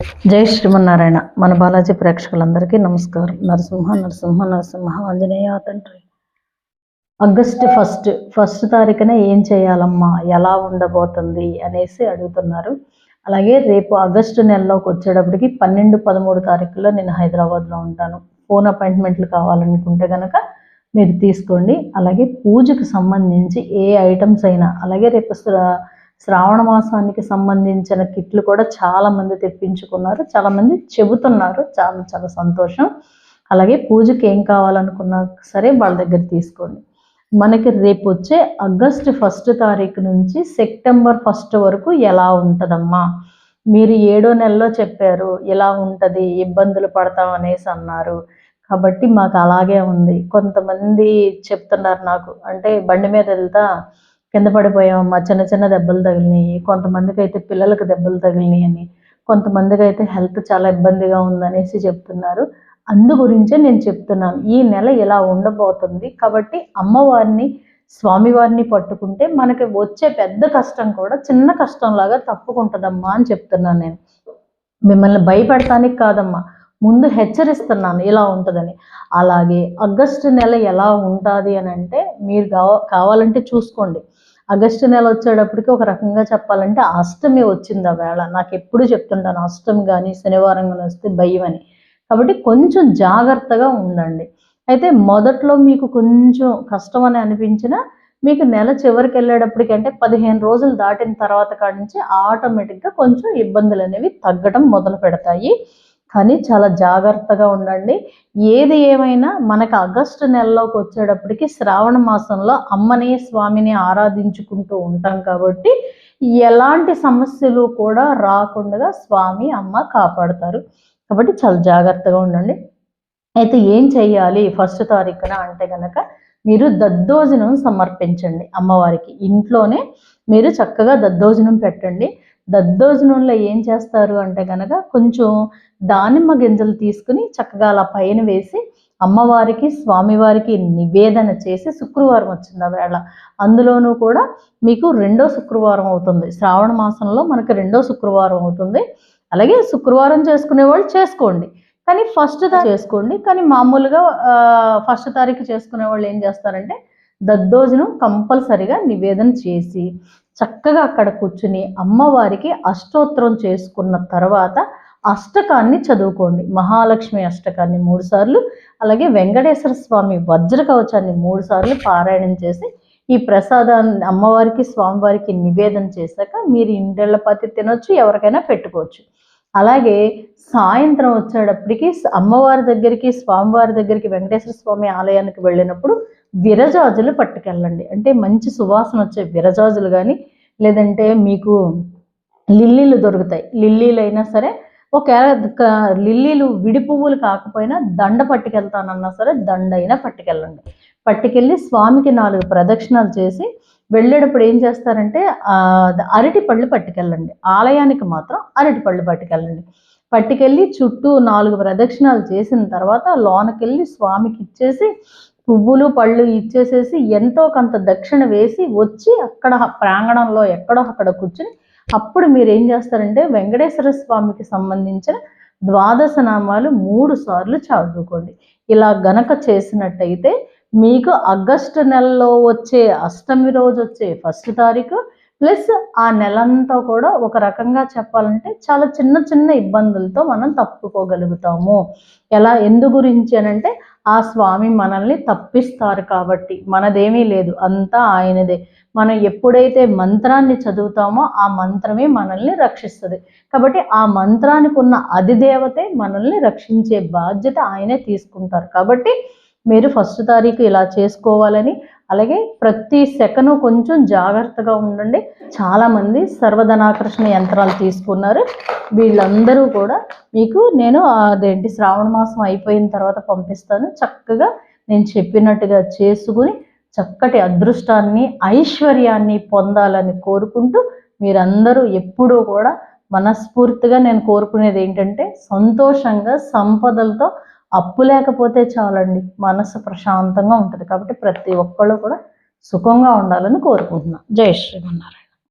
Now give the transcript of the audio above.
జై శ్రీమన్నారాయణ. మన బాలాజీ ప్రేక్షకులందరికీ నమస్కారం. నరసింహ నరసింహ నరసింహ ఆంజనేయ తండ్రి. ఆగస్ట్ ఫస్ట్ ఫస్ట్ తారీఖున ఏం చేయాలమ్మా? ఎలా ఉండబోతుంది? అనేసి అడుగుతున్నారు. అలాగే రేపు ఆగస్టు నెలలోకి వచ్చేటప్పటికి పన్నెండు పదమూడు తారీఖులో నేను హైదరాబాద్లో ఉంటాను. ఫోన్ అపాయింట్మెంట్లు కావాలనుకుంటే కనుక మీరు తీసుకోండి. అలాగే పూజకు సంబంధించి ఏ ఐటమ్స్ అయినా అలాగే రేపు శ్రావణ మాసానికి సంబంధించిన కిట్లు కూడా చాలా మంది తెప్పించుకున్నారు. చాలా మంది చెబుతున్నారు. చాలా చాలా సంతోషం. అలాగే పూజకి ఏం కావాలనుకున్నా సరే వాళ్ళ దగ్గర తీసుకోండి. మనకి రేపు వచ్చే ఆగస్ట్ ఫస్ట్ తారీఖు నుంచి సెప్టెంబర్ ఫస్ట్ వరకు ఎలా ఉంటుందమ్మా? మీరు ఏడో నెలలో చెప్పారు ఇలా ఉంటుంది ఇబ్బందులు పడతాం అనేసి అన్నారు. కాబట్టి మాకు అలాగే ఉంది. కొంతమంది చెప్తున్నారు నాకు. అంటే బండి మీద వెళ్తా కింద పడిపోయామమ్మా చిన్న చిన్న దెబ్బలు తగిలినాయి కొంతమందికి అయితే పిల్లలకు దెబ్బలు తగిలినాయి అని కొంతమందికి అయితే హెల్త్ చాలా ఇబ్బందిగా ఉందనేసి చెప్తున్నారు. అందు గురించే నేను చెప్తున్నాను. ఈ నెల ఇలా ఉండబోతుంది కాబట్టి అమ్మవారిని స్వామివారిని పట్టుకుంటే మనకి వచ్చే పెద్ద కష్టం కూడా చిన్న కష్టంలాగా తప్పుకుంటుందమ్మా అని చెప్తున్నాను నేను. మిమ్మల్ని భయపెడతానికి కాదమ్మా. ముందు హెచ్చరిస్తున్నాను ఇలా ఉంటుందని. అలాగే ఆగస్టు నెల ఎలా ఉంటుంది అని అంటే మీరు కావ కావాలంటే చూసుకోండి. ఆగస్టు నెల వచ్చేటప్పటికి ఒక రకంగా చెప్పాలంటే అష్టమి వచ్చింది ఆ వేళ. నాకు ఎప్పుడు చెప్తుంటాను అష్టమి కానీ శనివారం కానీ వస్తే భయం అని. కాబట్టి కొంచెం జాగ్రత్తగా ఉండండి. అయితే మొదట్లో మీకు కొంచెం కష్టం అని అనిపించినా మీకు నెల చివరికి వెళ్ళేటప్పటికి అంటే పదిహేను రోజులు దాటిన తర్వాత కాడి నుంచి ఆటోమేటిక్గా కొంచెం ఇబ్బందులు అనేవి తగ్గడం మొదలు పెడతాయి. కానీ చాలా జాగ్రత్తగా ఉండండి. ఏది ఏమైనా మనకు ఆగస్టు నెలలోకి వచ్చేటప్పటికి శ్రావణ మాసంలో అమ్మని స్వామిని ఆరాధించుకుంటూ ఉంటాం కాబట్టి ఎలాంటి సమస్యలు కూడా రాకుండా స్వామి అమ్మ కాపాడతారు. కాబట్టి చాలా జాగ్రత్తగా ఉండండి. అయితే ఏం చెయ్యాలి ఫస్ట్ తారీఖున అంటే కనుక మీరు దద్దోజనం సమర్పించండి అమ్మవారికి. ఇంట్లోనే మీరు చక్కగా దద్దోజనం పెట్టండి. దద్దోజనంలో ఏం చేస్తారు అంటే కనుక కొంచెం దానిమ్మ గింజలు తీసుకుని చక్కగా అలా పైన వేసి అమ్మవారికి స్వామివారికి నివేదన చేసి శుక్రవారం వచ్చింది ఆ వేళ. అందులోనూ కూడా మీకు రెండో శుక్రవారం అవుతుంది. శ్రావణ మాసంలో మనకి రెండో శుక్రవారం అవుతుంది. అలాగే శుక్రవారం చేసుకునే వాళ్ళు చేసుకోండి. కానీ ఫస్ట్ చేసుకోండి. కానీ మామూలుగా ఫస్ట్ తారీఖు చేసుకునే వాళ్ళు ఏం చేస్తారంటే దద్దోజనం కంపల్సరిగా నివేదన చేసి చక్కగా అక్కడ కూర్చుని అమ్మవారికి అష్టోత్తరం చేసుకున్న తర్వాత అష్టకాన్ని చదువుకోండి. మహాలక్ష్మి అష్టకాన్ని మూడుసార్లు అలాగే వెంకటేశ్వర స్వామి వజ్ర కవచాన్ని మూడుసార్లు పారాయణం చేసి ఈ ప్రసాదాన్ని అమ్మవారికి స్వామివారికి నివేదన చేశాక మీరు ఇంటెళ్ళపతి తినొచ్చు ఎవరికైనా పెట్టుకోవచ్చు. అలాగే సాయంత్రం వచ్చేటప్పటికి అమ్మవారి దగ్గరికి స్వామివారి దగ్గరికి వెంకటేశ్వర స్వామి ఆలయానికి వెళ్ళినప్పుడు విరజాజులు పట్టుకెళ్ళండి. అంటే మంచి సువాసన వచ్చే విరజాజులు కానీ లేదంటే మీకు లిల్లీలు దొరుకుతాయి. లిల్లీలు అయినా సరే ఒకవేళ లిల్లీలు విడి పువ్వులు కాకపోయినా దండ పట్టుకెళ్తానన్నా సరే దండ అయినా పట్టుకెళ్ళండి. పట్టుకెళ్ళి స్వామికి నాలుగు ప్రదక్షిణాలు చేసి వెళ్ళేటప్పుడు ఏం చేస్తారంటే అరటి పళ్ళు పట్టుకెళ్ళండి. ఆలయానికి మాత్రం అరటి పళ్ళు పట్టుకెళ్ళండి. పట్టుకెళ్ళి చుట్టూ నాలుగు ప్రదక్షిణాలు చేసిన తర్వాత లోనకెళ్ళి స్వామికి ఇచ్చేసి పువ్వులు పళ్ళు ఇచ్చేసేసి ఎంతో కొంత దక్షిణ వేసి వచ్చి అక్కడ ప్రాంగణంలో ఎక్కడో అక్కడ కూర్చుని అప్పుడు మీరు ఏం చేస్తారంటే వెంకటేశ్వర స్వామికి సంబంధించిన ద్వాదశ నామాలు మూడు సార్లు చదువుకోండి. ఇలా గనక చేసినట్టయితే మీకు ఆగస్టు నెలలో వచ్చే అష్టమి రోజు వచ్చే ఫస్ట్ తారీఖు ప్లస్ ఆ నెలంతా కూడా ఒక రకంగా చెప్పాలంటే చాలా చిన్న చిన్న ఇబ్బందులతో మనం తప్పుకోగలుగుతాము. ఎలా ఎందు గురించి అని అంటే ఆ స్వామి మనల్ని తప్పిస్తారు కాబట్టి మనదేమీ లేదు అంతా ఆయనదే. మనం ఎప్పుడైతే మంత్రాన్ని చదువుతామో ఆ మంత్రమే మనల్ని రక్షిస్తుంది. కాబట్టి ఆ మంత్రానికి ఉన్న అధిదేవతే మనల్ని రక్షించే బాధ్యత ఆయనే తీసుకుంటారు. కాబట్టి మీరు ఫస్ట్ తారీఖు ఇలా చేసుకోవాలని అలాగే ప్రతి సెకను కొంచెం జాగ్రత్తగా ఉండండి. చాలామంది సర్వధనాకర్షణ యంత్రాలు తీసుకున్నారు. వీళ్ళందరూ కూడా మీకు నేను అదేంటి శ్రావణ మాసం అయిపోయిన తర్వాత పంపిస్తాను. చక్కగా నేను చెప్పినట్టుగా చేసుకుని చక్కటి అదృష్టాన్ని ఐశ్వర్యాన్ని పొందాలని కోరుకుంటూ మీరందరూ ఎప్పుడూ కూడా మనస్ఫూర్తిగా నేను కోరుకునేది ఏంటంటే సంతోషంగా సంపదలతో అప్పు లేకపోతే చాలండి మనసు ప్రశాంతంగా ఉంటుంది. కాబట్టి ప్రతి ఒక్కళ్ళు కూడా సుఖంగా ఉండాలని కోరుకుంటున్నాను జై శ్రీమన్నారాయణ.